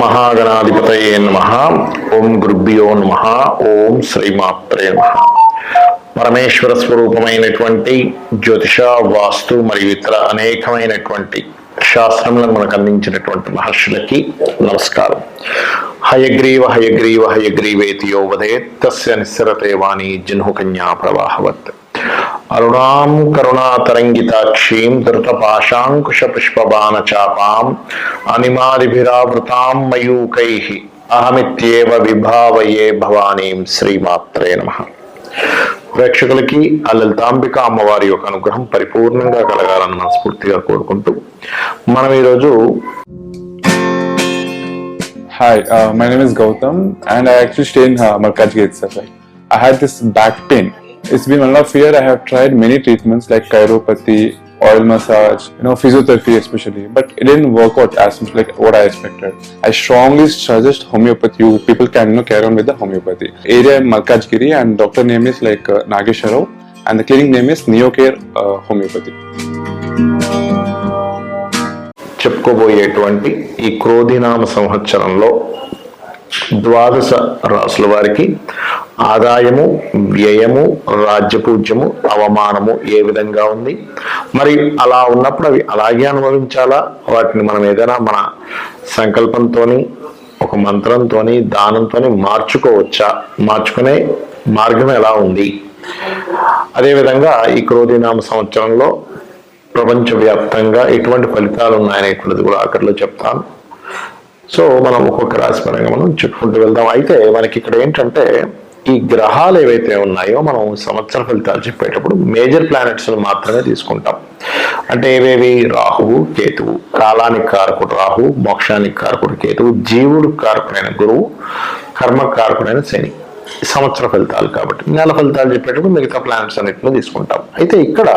మహాగణాధిపతయే నమ. ఓం గురుభ్యో నమ. ఓం శ్రీమాత్రే నమ. పరమేశ్వర స్వరూపమైనటువంటి జ్యోతిష వాస్తు మరియు ఇతర అనేకమైనటువంటి శాస్త్రములను మనకు అందించినటువంటి మహర్షులకి నమస్కారం. హయగ్రీవ హయగ్రీవ హయగ్రీవేతి యోవదే తస్య నిస్సరతే వాణి జన్హు కన్యా ప్రవాహవత్. అరుణాం కరుణాతరంగితాక్షీం ధృతపాశాంకుశ పుష్పబాణ అనిమాదిభిరావృతాం మయూకై అహమిత్యేవ విభావయే భవానీం శ్రీమాత్రే నమ ప్రేక్షకులకి ఆ లలితాంబిక అమ్మవారి యొక్క అనుగ్రహం పరిపూర్ణంగా కలగాలని మనస్ఫూర్తిగా కోరుకుంటూ మనం ఈరోజు hi my name is Gautam and I actually stay in in uh, Markaj Gate, sir. I had this back. It's been one of year. I have tried many treatments like chiropathy, oil massage, you know, physiotherapy especially, but it didn't work out as much like what I expected. I strongly suggest homeopathy. You people can you know carry on with the homeopathy. Area Malkajgiri and doctor name is like uh, Nageshwarov and the clinic name is Neocare uh, Homeopathy. చెప్పుకోబోయేటువంటి ఈ క్రోధినామ సంవత్సరంలో ద్వాదశ రాసుల వారికి ఆదాయము వ్యయము రాజ్యపూజ్యము అవమానము ఏ విధంగా ఉంది? మరి అలా ఉన్నప్పుడు అవి అలాగే అనుభవించాలా? వాటిని మనం ఏదైనా మన సంకల్పంతోని ఒక మంత్రంతోని దానంతోని మార్చుకోవచ్చా? మార్చుకునే మార్గం ఎలా ఉంది? అదేవిధంగా ఈ క్రోధినామ సంవత్సరంలో ప్రపంచవ్యాప్తంగా ఎటువంటి ఫలితాలు ఉన్నాయనేటువంటిది కూడా అక్కడలో చెప్తాను. సో మనం ఒక్కొక్క రాశి పరంగా మనం చెప్పుకుంటూ వెళ్దాం. అయితే మనకి ఇక్కడ ఏంటంటే ఈ గ్రహాలు ఏవైతే ఉన్నాయో మనం సంవత్సర ఫలితాలు చెప్పేటప్పుడు మేజర్ ప్లానెట్స్ను మాత్రమే తీసుకుంటాం. అంటే ఏవేవి? రాహువు కేతువు. కాలానికి కారకుడు రాహువు మోక్షానికి కారకుడు కేతువు జీవుడు కారకుడైన గురువు కర్మ కారకుడైన శని. సంవత్సర ఫలితాలు కాబట్టి నెల ఫలితాలు చెప్పేటప్పుడు మిగతా ప్లానెట్స్ అన్నింటినీ తీసుకుంటాం. అయితే ఇక్కడ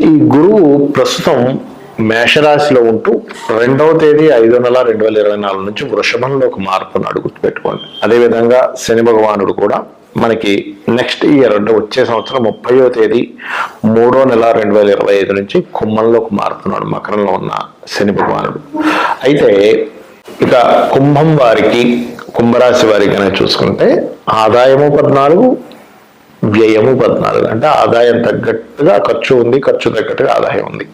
ఈ గురువు ప్రస్తుతం మేషరాశిలో ఉంటూ రెండవ తేదీ ఐదో నెల రెండు వేల ఇరవై నాలుగు నుంచి వృషభంలో ఒక మార్పును అడుగు పెట్టుకోండి. అదేవిధంగా శని భగవానుడు కూడా మనకి నెక్స్ట్ ఇయర్ అంటే వచ్చే సంవత్సరం ముప్పయో తేదీ మూడో నెల రెండు వేల ఇరవై ఐదు నుంచి కుంభంలో ఒక మారుతున్నాడు మకరంలో ఉన్న శని భగవానుడు. అయితే ఇక కుంభం వారికి కుంభరాశి వారికి కనుక చూసుకుంటే ఆదాయము పద్నాలుగు వ్యయము పద్నాలుగు. అంటే ఆదాయం తగ్గట్టుగా ఖర్చు ఉంది ఖర్చు తగ్గట్టుగా ఆదాయం ఉంది.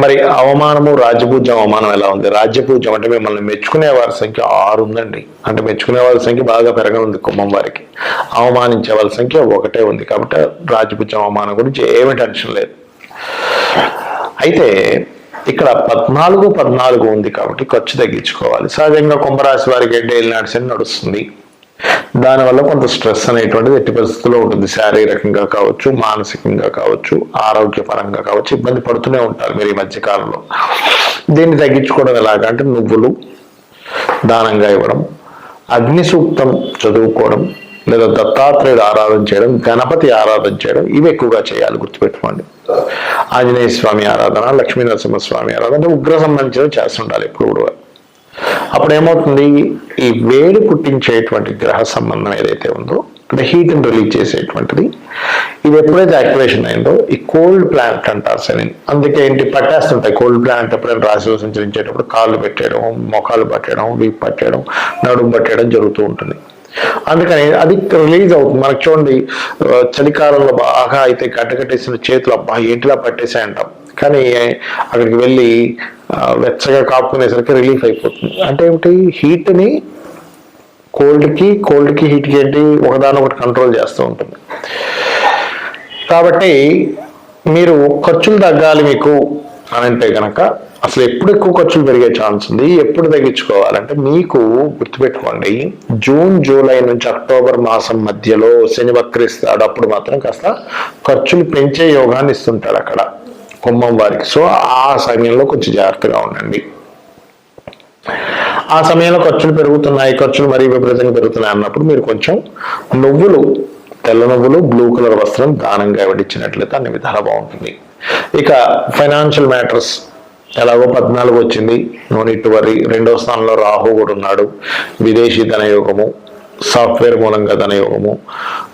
మరి అవమానము రాజ్యపూజ్యం అవమానం ఎలా ఉంది? రాజ్యపూజ్యం అంటే మిమ్మల్ని మెచ్చుకునే వారి సంఖ్య ఆరు ఉందండి. అంటే మెచ్చుకునే వారి సంఖ్య బాగా పెరగనుంది కుంభం వారికి. అవమానించే వాళ్ళ సంఖ్య ఒకటే ఉంది కాబట్టి రాజ్యపూజ్యం అవమానం గురించి ఏమి టెన్షన్ లేదు. అయితే ఇక్కడ పద్నాలుగు పద్నాలుగు ఉంది కాబట్టి ఖర్చు తగ్గించుకోవాలి. సహజంగా కుంభరాశి వారికి ఏంటి ఏలినాడు శని నడుస్తుంది. దానివల్ల కొంత స్ట్రెస్ అనేటువంటిది ఎట్టి పరిస్థితుల్లో ఉంటుంది. శారీరకంగా కావచ్చు మానసికంగా కావచ్చు ఆరోగ్యపరంగా కావచ్చు ఇబ్బంది పడుతూనే ఉంటారు మీరు ఈ మధ్య కాలంలో. దీన్ని తగ్గించుకోవడం ఎలాగంటే నువ్వులు దానంగా ఇవ్వడం అగ్ని సూక్తం చదువుకోవడం లేదా దత్తాత్రేయుడు ఆరాధన చేయడం గణపతి ఆరాధన చేయడం ఇవి ఎక్కువగా చేయాలి గుర్తుపెట్టుకోండి. ఆంజనేయ స్వామి ఆరాధన లక్ష్మీ నరసింహ స్వామి ఆరాధన ఉగ్ర సంబంధించినవి చేస్తుండాలి ఎప్పుడు కూడా. అప్పుడు ఏమవుతుంది ఈ వేడి పుట్టించేటువంటి గ్రహ సంబంధం ఏదైతే ఉందో అంటే హీట్ని రిలీజ్ చేసేటువంటిది ఇది ఎప్పుడైతే యాక్టివేషన్ అయిందో ఈ కోల్డ్ ప్లాంట్ అంటారు సరే. అందుకే ఏంటి? పట్టేస్తుంటాయి. కోల్డ్ ప్లాంట్ ఎప్పుడైనా రాశిలో సంచరించేటప్పుడు కాళ్ళు పెట్టేయడం మొఖాలు పట్టేయడం వీపు పట్టేయడం నడుము పట్టేయడం జరుగుతూ ఉంటుంది. అందుకని అది రిలీజ్ అవుతుంది. మనకు చూడండి చలికాలంలో బాగా అయితే కట్టకట్టేసిన చేతులు అబ్బా ఏంటిలా పట్టేసాయి అంటాం కానీ అక్కడికి వెళ్ళి వెచ్చగా కాపుకునేసరికి రిలీఫ్ అయిపోతుంది. అంటే ఏమిటి? హీట్ని కోల్డ్కి కోల్డ్కి హీట్కి ఏంటి? ఒకదానొకటి కంట్రోల్ చేస్తూ ఉంటుంది. కాబట్టి మీరు ఖర్చులు తగ్గాలి మీకు అని అంటే కనుక అసలు ఎప్పుడు ఎక్కువ ఖర్చులు పెరిగే ఛాన్స్ ఉంది? ఎప్పుడు తగ్గించుకోవాలంటే మీకు గుర్తుపెట్టుకోండి జూన్ జూలై నుంచి అక్టోబర్ మాసం మధ్యలో శని వక్రిస్తాడు అప్పుడు మాత్రం కాస్త ఖర్చులు పెంచే యోగాన్ని ఇస్తుంటాడు అక్కడ. కుంభం వారికి. సో ఆ సమయంలో కొంచెం జాగ్రత్తగా ఉండండి. ఆ సమయంలో ఖర్చులు పెరుగుతున్నాయి ఖర్చులు మరీ విపరీతంగా పెరుగుతున్నాయి అన్నప్పుడు మీరు కొంచెం నువ్వులు తెల్ల నువ్వులు బ్లూ కలర్ వస్త్రం దానంగా వడ్డించినట్లయితే అన్ని విధాలు బాగుంటుంది. ఇక ఫైనాన్షియల్ మ్యాటర్స్. ఎలాగో పద్నాలుగు వచ్చింది నో నీట్ వరి రెండో స్థానంలో రాహు కూడా ఉన్నాడు. విదేశీ ధనయోగము. సాఫ్ట్వేర్ మూలంగా ధనయోగము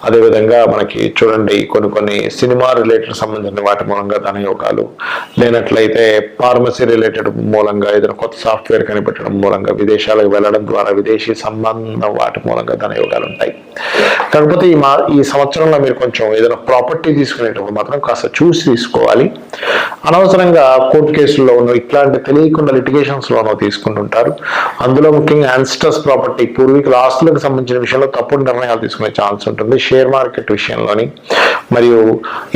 అదేవిధంగా మనకి చూడండి కొన్ని కొన్ని సినిమా రిలేటెడ్ సంబంధించిన వాటి మూలంగా ధనయోగాలు లేనట్లయితే ఫార్మసీ రిలేటెడ్ మూలంగా ఏదైనా కొత్త సాఫ్ట్వేర్ కనిపెట్టడం మూలంగా విదేశాలకు వెళ్ళడం ద్వారా విదేశీ సంబంధం వాటి మూలంగా ధనయోగాలు ఉంటాయి. కాకపోతే ఈ మా ఈ సంవత్సరంలో మీరు కొంచెం ఏదైనా ప్రాపర్టీ తీసుకునేటప్పుడు మాత్రం కాస్త చూసి తీసుకోవాలి. అనవసరంగా కోర్టు కేసుల్లో ఉన్న ఇట్లాంటి తెలియకుండా లిటిగేషన్స్లోనూ తీసుకుంటుంటారు. అందులో ముఖ్యంగా యాన్స్టర్స్ ప్రాపర్టీ పూర్వీకుల ఆస్తులకు సంబంధించిన విషయంలో తప్పుడు నిర్ణయాలు తీసుకునే ఛాన్స్ ఉంటుంది. షేర్ మార్కెట్ విషయంలోని మరియు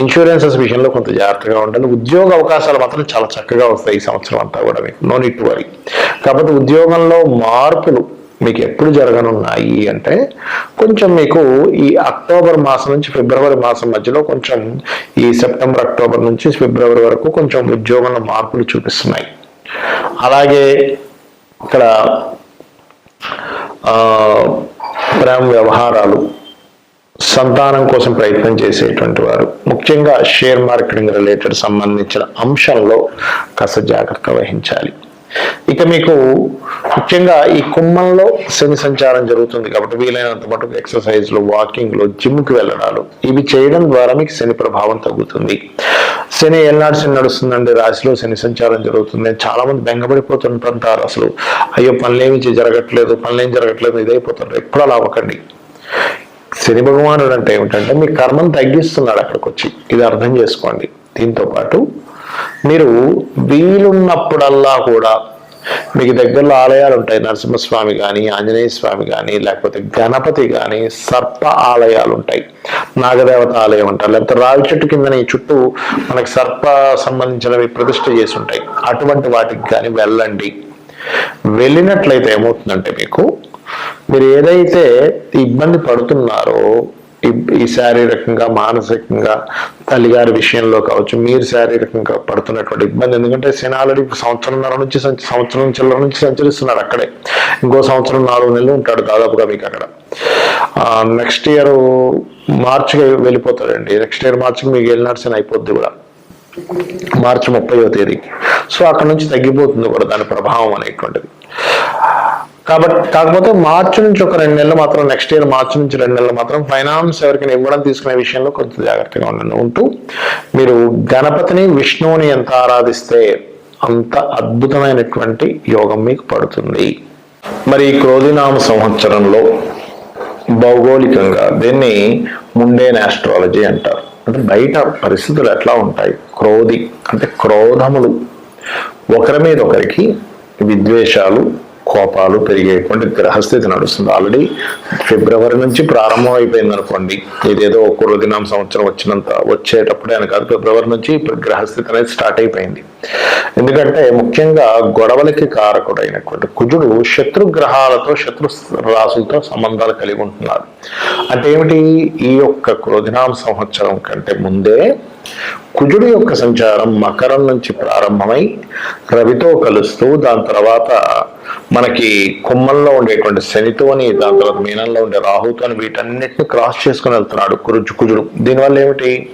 ఇన్సూరెన్సెస్ విషయంలో కొంత జాగ్రత్తగా ఉండాలి ఉద్యోగ అవకాశాలు మాత్రం చాలా చక్కగా వస్తాయి ఈ సంవత్సరం అంతా కూడా మీకు. నో నీట్ వరీ కాకపోతే ఉద్యోగంలో మార్పులు మీకు ఎప్పుడు జరగనున్నాయి అంటే కొంచెం మీకు ఈ అక్టోబర్ మాసం నుంచి ఫిబ్రవరి మాసం మధ్యలో కొంచెం ఈ సెప్టెంబర్ అక్టోబర్ నుంచి ఫిబ్రవరి వరకు కొంచెం ఉద్యోగంలో మార్పులు చూపిస్తున్నాయి. అలాగే ఇక్కడ ప్రేమ వ్యవహారాలు సంతానం కోసం ప్రయత్నం చేసేటువంటి వారు. ముఖ్యంగా షేర్ మార్కెటింగ్ రిలేటెడ్ సంబంధించిన అంశంలో కాస్త జాగ్రత్త వహించాలి. ఇక మీకు ముఖ్యంగా ఈ కుంభంలో శని సంచారం జరుగుతుంది కాబట్టి వీలైనంత మటుకు ఎక్సర్సైజ్లో జిమ్కి జిమ్కి వెళ్ళడాలు. ఇవి చేయడం ద్వారా మీకు శని ప్రభావం తగ్గుతుంది. శని ఏనాడు శని నడుస్తుందండి రాశిలో శని సంచారం జరుగుతుంది. చాలా మంది బెంగపడిపోతుంటారు అసలు. అయ్యో పనులేమి జరగట్లేదు పనులేం జరగట్లేదు ఇదైపోతుంటారు ఎప్పుడు అలా అవ్వకండి. శని భగవానుడు అంటే ఏమిటంటే మీ కర్మను తగ్గిస్తున్నాడు అక్కడికి వచ్చి ఇది అర్థం చేసుకోండి. దీంతో పాటు మీరు వీలున్నప్పుడల్లా కూడా మీకు దగ్గరలో ఆలయాలు ఉంటాయి. నరసింహస్వామి కానీ ఆంజనేయ స్వామి కానీ లేకపోతే గణపతి కానీ సర్ప ఆలయాలు ఉంటాయి. నాగదేవత ఆలయం అంటారు. లేకపోతే రావి చెట్టు కింద ఈ చుట్టూ మనకి సర్ప సంబంధించినవి ప్రతిష్ట చేసి ఉంటాయి. అటువంటి వాటికి కానీ వెళ్ళండి. వెళ్ళినట్లయితే ఏమవుతుందంటే మీకు మీరు ఏదైతే ఇబ్బంది పడుతున్నారో ఈ- శారీరకంగా మానసికంగా తల్లిగారి విషయంలో కావచ్చు మీరు శారీరకంగా పడుతున్నటువంటి ఇబ్బంది. ఎందుకంటే శని ఆల్రెడీ సంవత్సరంన్నర నుంచి సంవత్సరం చిల్లర నుంచి సంచరిస్తున్నాడు అక్కడే. ఇంకో సంవత్సరం నాలుగు నెలలు ఉంటాడు దాదాపుగా మీకు అక్కడ. నెక్స్ట్ ఇయర్ మార్చికి వెళ్ళిపోతాడండి. నెక్స్ట్ ఇయర్ మార్చికి మీకు వెళ్ళినట్టు అయిపోద్ది కూడా. మార్చి ముప్పైవ తేదీకి. సో అక్కడ నుంచి తగ్గిపోతుంది కూడా దాని ప్రభావం అనేటువంటిది. కాబట్టి కాకపోతే మార్చి నుంచి ఒక రెండు నెలలు మాత్రం నెక్స్ట్ ఇయర్ మార్చి నుంచి రెండు నెలలు మాత్రం ఫైనాన్స్ ఎవరికైనా ఇవ్వడం తీసుకునే విషయంలో కొంచెం జాగ్రత్తగా ఉండండి. ఉంటూ మీరు గణపతిని విష్ణువుని ఎంత ఆరాధిస్తే అంత అద్భుతమైనటువంటి యోగం మీకు పడుతుంది. మరి క్రోధినామ సంవత్సరంలో భౌగోళికంగా దీన్ని ముండేన్ ఆస్ట్రాలజీ అంటారు. అంటే బయట పరిస్థితులు ఎట్లా ఉంటాయి? క్రోధి అంటే క్రోధములు. ఒకరి మీద ఒకరికి విద్వేషాలు కోపాలు పెరిగేటువంటి గ్రహస్థితి నడుస్తుంది. ఆల్రెడీ ఫిబ్రవరి నుంచి ప్రారంభం అయిపోయింది అనుకోండి. ఇదేదో ఒక దినం సంవత్సరం వచ్చినంత వచ్చేటప్పుడే అని కాదు ఫిబ్రవరి నుంచి ఇప్పుడు గ్రహస్థితి అనేది స్టార్ట్ అయిపోయింది. ఎందుకంటే ముఖ్యంగా గొడవలకి కారకుడైనటువంటి కుజుడు శత్రు గ్రహాలతో శత్రు రాసులతో సంబంధాలు కలిగి ఉంటున్నారు అంటే ఏమిటి? ఈ యొక్క క్రోధినామ సంవత్సరం కంటే ముందే కుజుడు యొక్క సంచారం మకరం నుంచి ప్రారంభమై రవితో కలుస్తూ దాని తర్వాత మనకి కుమ్మంలో ఉండేటువంటి శనితోని దాని తర్వాత మీనంలో ఉండే రాహుతోని వీటన్నిటిని క్రాస్ చేసుకుని వెళ్తున్నాడు కురుజు కుజుడు. దీనివల్ల ఏమిటి?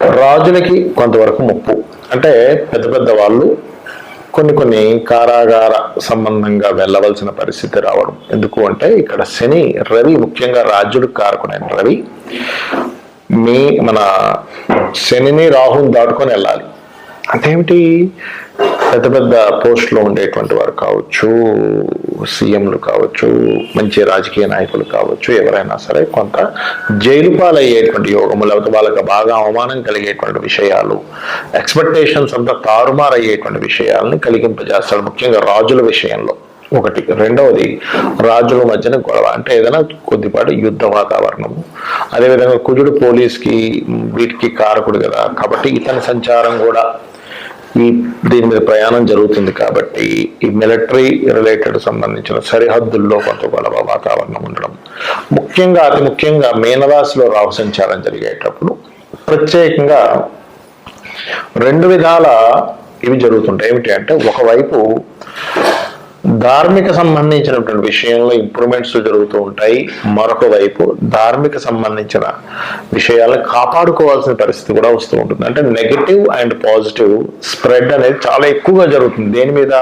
రాజులకి కొంతవరకు ముప్పు. అంటే పెద్ద పెద్ద వాళ్ళు కొన్ని కొన్ని కారాగార సంబంధంగా వెళ్ళవలసిన పరిస్థితి రావడం. ఎందుకు అంటే ఇక్కడ శని రవి ముఖ్యంగా రాజుడు కారకుడైన రవి మీ మన శనిని రాహుని దాటుకొని వెళ్ళాలి. అంటే ఏమిటి? పెద్ద పెద్ద పోస్టులో ఉండేటువంటి వారు కావచ్చు సీఎంలు కావచ్చు మంచి రాజకీయ నాయకులు కావచ్చు ఎవరైనా సరే కొంత జైలు పాలయ్యేటువంటి యోగము లేకపోతే వాళ్ళకి బాగా అవమానం కలిగేటువంటి విషయాలు ఎక్స్పెక్టేషన్స్ అంతా తారుమారయ్యేటువంటి విషయాలని కలిగింపజేస్తాడు ముఖ్యంగా రాజుల విషయంలో ఒకటి. రెండవది రాజుల మధ్యన గొడవ. అంటే ఏదైనా కొద్దిపాటి యుద్ధ వాతావరణము. అదేవిధంగా కుజుడు పోలీస్కి వీటికి కారకుడు కదా. కాబట్టి ఇతని సంచారం కూడా ఈ దీని మీద ప్రయాణం జరుగుతుంది కాబట్టి ఈ మిలిటరీ రిలేటెడ్ సంబంధించిన సరిహద్దుల్లో కొంత గొడవ వాతావరణం ఉండడం. ముఖ్యంగా అతి ముఖ్యంగా మీనరాశిలో రాహు సంచారం జరిగేటప్పుడు ప్రత్యేకంగా రెండు విధాల ఇవి జరుగుతుంటాయి. ఏమిటి అంటే ఒకవైపు ధార్మిక సంబంధించినటువంటి విషయంలో ఇంప్రూవ్మెంట్స్ జరుగుతూ ఉంటాయి. మరొక వైపు ధార్మిక సంబంధించిన విషయాలను కాపాడుకోవాల్సిన పరిస్థితి కూడా వస్తూ ఉంటుంది. అంటే నెగటివ్ అండ్ పాజిటివ్ స్ప్రెడ్ అనేది చాలా ఎక్కువగా జరుగుతుంది. దేని మీద?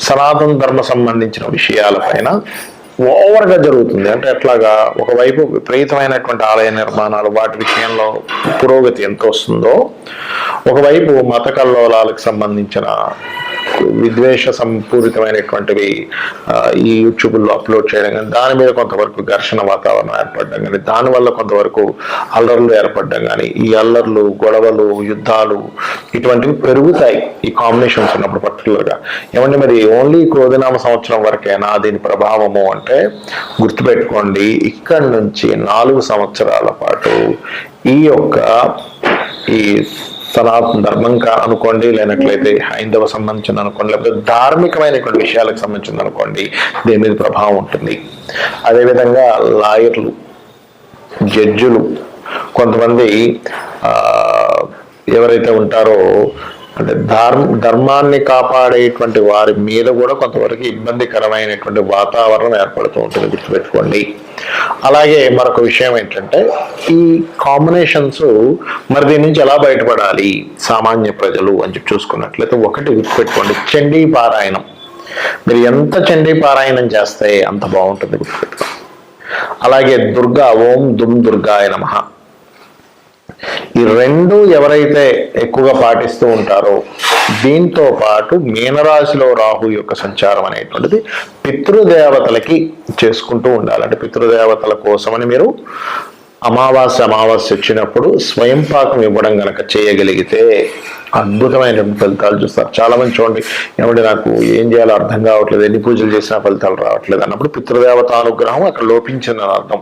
సనాతన ధర్మ సంబంధించిన విషయాలపైన ఓవర్గా జరుగుతుంది. అంటే ఎట్లాగా? ఒకవైపు విపరీతమైనటువంటి ఆలయ నిర్మాణాలు వాటి విషయంలో పురోగతి ఎంత వస్తుందో ఒకవైపు మత కల్లోలాలకు సంబంధించిన విద్వేష సంపూరితమైనటువంటివి ఈ యూట్యూబ్లో అప్లోడ్ చేయడం కానీ దాని మీద కొంతవరకు ఘర్షణ వాతావరణం ఏర్పడడం కానీ దానివల్ల కొంతవరకు అల్లర్లు ఏర్పడడం కానీ ఈ అల్లర్లు గొడవలు యుద్ధాలు ఇటువంటివి పెరుగుతాయి ఈ కాంబినేషన్స్ ఉన్నప్పుడు పర్టికులర్గా ఏమంటే మరి ఓన్లీ క్రోధనామ సంవత్సరం వరకేనా దీని ప్రభావము అంటే గుర్తుపెట్టుకోండి ఇక్కడి నుంచి నాలుగు సంవత్సరాల పాటు ఈ యొక్క ఈ సనాతన ధర్మంగా అనుకోండి లేనట్లయితే హైందవ సంబంధించిన అనుకోండి లేకపోతే ధార్మికమైనటువంటి విషయాలకు సంబంధించింది అనుకోండి దీని మీద ప్రభావం ఉంటుంది. అదేవిధంగా లాయర్లు జడ్జులు కొంతమంది ఎవరైతే ఉంటారో అంటే ధర్మ ధర్మాన్ని కాపాడేటువంటి వారి మీద కూడా కొంతవరకు ఇబ్బందికరమైనటువంటి వాతావరణం ఏర్పడుతూ ఉంటుంది గుర్తుపెట్టుకోండి. అలాగే మరొక విషయం ఏంటంటే ఈ కాంబినేషన్స్ మరి దీని నుంచి ఎలా బయటపడాలి సామాన్య ప్రజలు అని చెప్పి చూసుకున్నట్లయితే ఒకటి గుర్తుపెట్టుకోండి చండీ పారాయణం. మీరు ఎంత చండీ పారాయణం చేస్తే అంత బాగుంటుంది గుర్తుపెట్టుకోండి. అలాగే దుర్గా ఓం దుమ్ దుర్గాయ నమ. ఈ రెండు ఎవరైతే ఎక్కువగా పాటిస్తూ ఉంటారో దీంతో పాటు మీనరాశిలో రాహు యొక్క సంచారం అనేటువంటిది పితృదేవతలకి చేసుకుంటూ ఉండాలంటే పితృదేవతల కోసమని మీరు అమావాస్య అమావాస్య వచ్చినప్పుడు స్వయం పాకం ఇవ్వడం గనక చేయగలిగితే అద్భుతమైన ఫలితాలు చూస్తారు. చాలా మంది చూడండి ఏమంటే నాకు ఏం చేయాలో అర్థం కావట్లేదు ఎన్ని పూజలు చేసినా ఫలితాలు రావట్లేదు అన్నప్పుడు పితృదేవత అనుగ్రహం అక్కడ లోపించిందని అర్థం.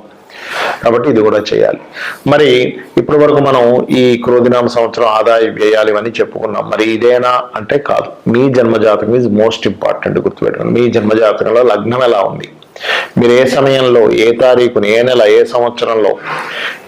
కాబట్టి ఇది కూడా చేయాలి. మరి ఇప్పటి వరకు మనం ఈ క్రోధినామ సంవత్సరం ఆదాయ వ్యయాలు ఇవన్నీ చెప్పుకున్నాం. మరి ఇదేనా అంటే కాదు. మీ జన్మజాతకం ఈజ్ మోస్ట్ ఇంపార్టెంట్ గుర్తుపెట్టుకోండి. మీ జన్మజాతకంలో లగ్నం ఎలా ఉంది? మీరు ఏ సమయంలో ఏ తారీఖున ఏ నెల ఏ సంవత్సరంలో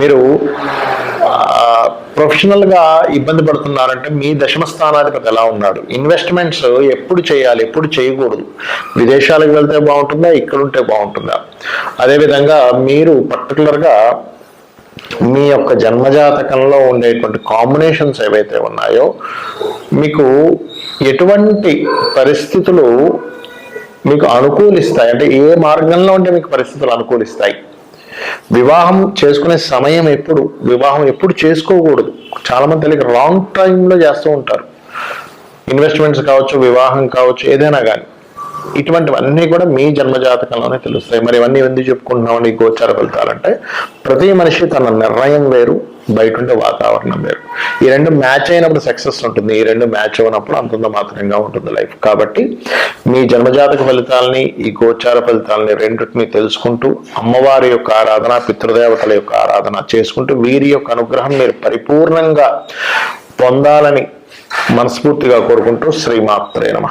మీరు ప్రొఫెషనల్గా ఇబ్బంది పడుతున్నారంటే మీ దశమ స్థానాధిపతి ఎలా ఉన్నాడు? ఇన్వెస్ట్మెంట్స్ ఎప్పుడు చేయాలి? ఎప్పుడు చేయకూడదు? విదేశాలకు వెళ్తే బాగుంటుందా? ఇక్కడ ఉంటే బాగుంటుందా? అదేవిధంగా మీరు పర్టికులర్గా మీ యొక్క జన్మజాతకంలో ఉండేటువంటి కాంబినేషన్స్ ఏవైతే ఉన్నాయో మీకు ఎటువంటి పరిస్థితులు మీకు అనుకూలిస్తాయి? అంటే ఏ మార్గంలో ఉంటే మీకు పరిస్థితులు అనుకూలిస్తాయి? వివాహం చేసుకునే సమయం ఎప్పుడు వివాహం ఎప్పుడు చేసుకోకూడదు. చాలా మంది తెలియక రాంగ్ టైంలో చేస్తూ ఉంటారు. ఇన్వెస్ట్మెంట్స్ కావచ్చు వివాహం కావచ్చు ఏదైనా కానీ. ఇటువంటివన్నీ కూడా మీ జన్మజాతకంలోనే తెలుస్తాయి. మరి ఇవన్నీ ఎందుకు చెప్పుకుంటున్నామని గోచార ఫలితాలంటే ప్రతి మనిషి తన నిర్ణయం వేరు బయట ఉండే వాతావరణం వేరు. ఈ రెండు మ్యాచ్ అయినప్పుడు సక్సెస్ ఉంటుంది. ఈ రెండు మ్యాచ్ అయినప్పుడు అంతంత మాత్రంగా ఉంటుంది లైఫ్. కాబట్టి మీ జన్మజాతక ఫలితాలని ఈ గోచార ఫలితాలని రెండింటిని తెలుసుకుంటూ అమ్మవారి యొక్క ఆరాధన పితృదేవతల యొక్క ఆరాధన చేసుకుంటూ వీరి యొక్క అనుగ్రహం మీరు పరిపూర్ణంగా పొందాలని మనస్ఫూర్తిగా కోరుకుంటూ శ్రీమాత్రే నమ.